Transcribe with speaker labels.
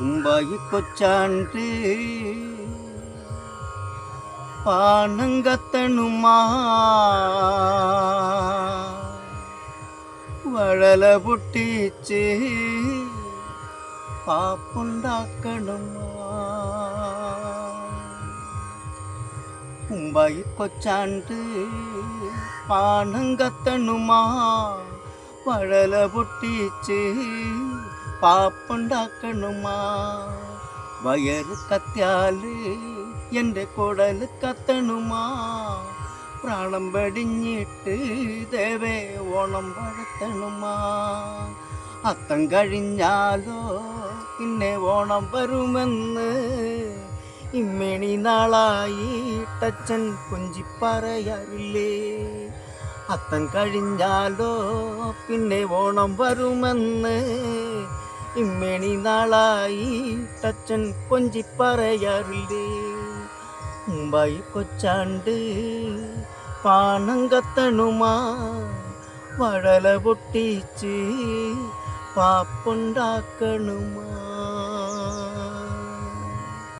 Speaker 1: ഉമ്പായി കൊച്ചാണ്ട് പാനങ്കത്തണുമാ വഴല പൊട്ടിച്ച് പാപ്പുണ്ടാക്കണുമാ മുമ്പായി കൊച്ചാണ്ട് പാനങ്കത്തണുമാ വഴല പൊട്ടിച്ച് പാപ്പുണ്ടാക്കണുമാ. വയറ് കത്തിയാൽ എന്റെ കുടൽ കത്തണുമാ. പ്രാണം പടിഞ്ഞിട്ട് ദേവേ ഓണം പഴത്തണുമാ അത്തം കഴിഞ്ഞാലോ പിന്നെ ഓണം വരുമെന്ന് ഇമ്മണി നാളായി ടച്ചൻ കുഞ്ചി പറയാറില്ലേ അത്തം കഴിഞ്ഞാലോ പിന്നെ ഓണം വരുമെന്ന്. ഇമ്മണി നാളായി തച്ചൻ കൊഞ്ചി പറയാറില്ലേ മുമ്പായി കൊച്ചാണ്ട് പാണം കത്തണുമാ. വഴല പൊട്ടിച്ച് പാപ്പുണ്ടാക്കണുമാ.